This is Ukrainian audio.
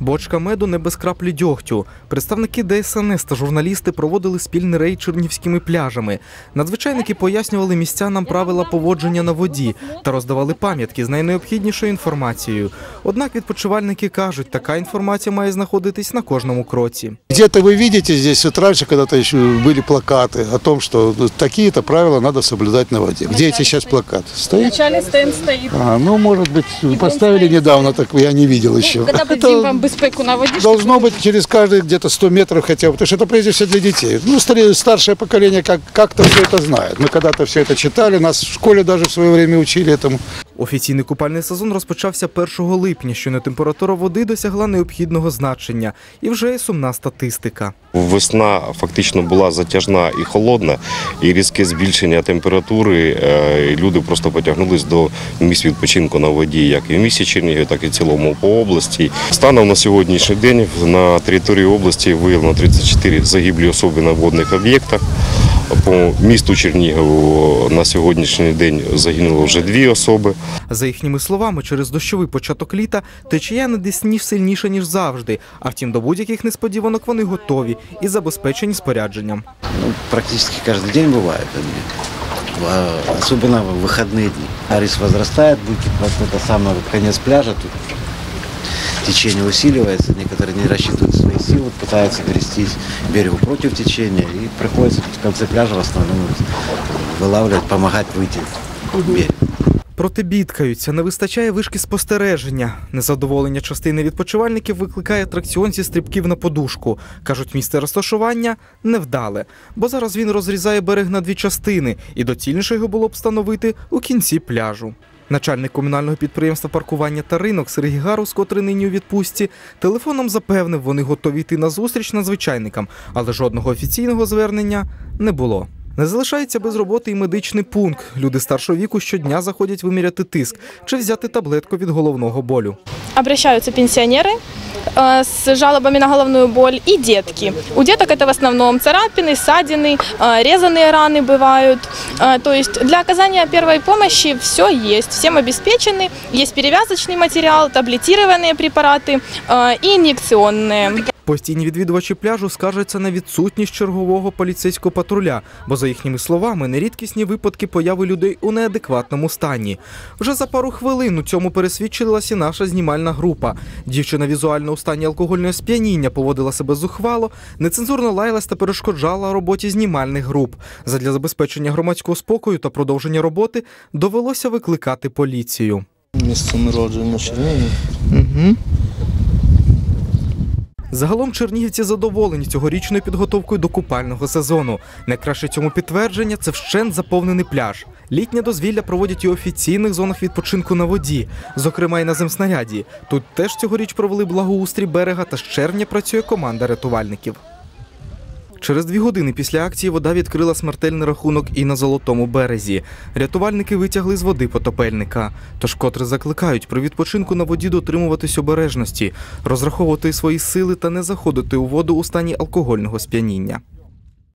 Бочка меду не без краплі дьогтю. Представники ДСНС та журналісти проводили спільний рейд чернівськими пляжами. Надзвичайники пояснювали містянам правила поводження на воді та роздавали пам'ятки з найнеобхіднішою інформацією. Однак відпочивальники кажуть, така інформація має знаходитись на кожному кроці. Где-то вы видите здесь, вот раньше когда-то еще были плакаты о том, что ну, такие-то правила надо соблюдать на воде. Где эти сейчас плакаты? Стоит? Начальный стенд стоит. А, ну, может быть, вы поставили недавно, так я не видел еще. Когда дадим вам безпеку на Должно быть через каждые где-то 100 метров хотя бы, потому что это прежде всего для детей. Ну, старшее поколение как- как-то все это знает. Мы когда-то все это читали, нас в школе даже в свое время учили этому. Офіційний купальний сезон розпочався 1 липня, щойно температура води досягла необхідного значення. І вже є сумна статистика. Весна фактично була затяжна і холодна, і різке збільшення температури. е, Люди просто потягнулись до місць відпочинку на воді, як і в місті Чернігів, так і в цілому по області. Станом на сьогоднішній день на території області виявлено 34 загиблі особи на водних об'єктах. По місту Чернігову на сьогоднішній день загинуло вже дві особи. За їхніми словами, через дощовий початок літа течія на Десні сильніша, ніж завжди. А втім, до будь-яких несподіванок вони готові і забезпечені спорядженням. Ну, практически каждый день бывает они. А, Особенно в выходные дни. Арис возрастает, будет вот это самое вот конец пляжа, тут течение усиливается, некоторые не рассчитывают свои силы, пытаются перестись к берегу против течения, и приходится тут в конце пляжа в основном вылавливать, помогать выйти в берег. Проте бідкаються, не вистачає вишки спостереження. Незадоволення частини відпочивальників викликає атракціон зі стрибків на подушку. Кажуть, місце розташування невдале, бо зараз він розрізає берег на дві частини, і доцільніше його було б встановити у кінці пляжу. Начальник комунального підприємства паркування та ринок Сергій Гарус, котрий нині у відпустці, телефоном запевнив, вони готові йти на зустріч надзвичайникам, але жодного офіційного звернення не було. Не залишається без роботи і медичний пункт. Люди старшого віку щодня заходять виміряти тиск чи взяти таблетку від головного болю. обращаются пенсионеры э, с жалобами на головную боль и детки. У деток это в основном царапины, ссадины, э, резанные раны бывают. Э, То есть для оказания первой помощи все есть, всем обеспечены. Есть перевязочный материал, таблетированные препараты э, и инъекционные. Постійні відвідувачі пляжу скаржаться на відсутність чергового поліцейського патруля, бо за їхніми словами нерідкісні випадки появи людей у неадекватному стані. Вже за пару хвилин у цьому пересвідчилася наша знімальна група. Дівчина візуально у стані алкогольного сп'яніння поводила себе зухвало, нецензурно лаялась та перешкоджала роботі знімальних груп. Задля забезпечення громадського спокою та продовження роботи довелося викликати поліцію. Місце народження Чернігів. Угу. Загалом чернігівці задоволені цьогорічною підготовкою до купального сезону. Найкраще цьому підтвердження це вщент заповнений пляж. Літнє дозвілля проводять і у офіційних зонах відпочинку на воді, зокрема і на земснаряді. Тут теж цьогоріч провели благоустрій берега та з червня працює команда рятувальників. Через дві години після акції вода відкрила смертельний рахунок і на золотому березі. Рятувальники витягли з води потопельника. Тож котре закликають при відпочинку на воді дотримуватись обережності, розраховувати свої сили та не заходити у воду у стані алкогольного сп'яніння.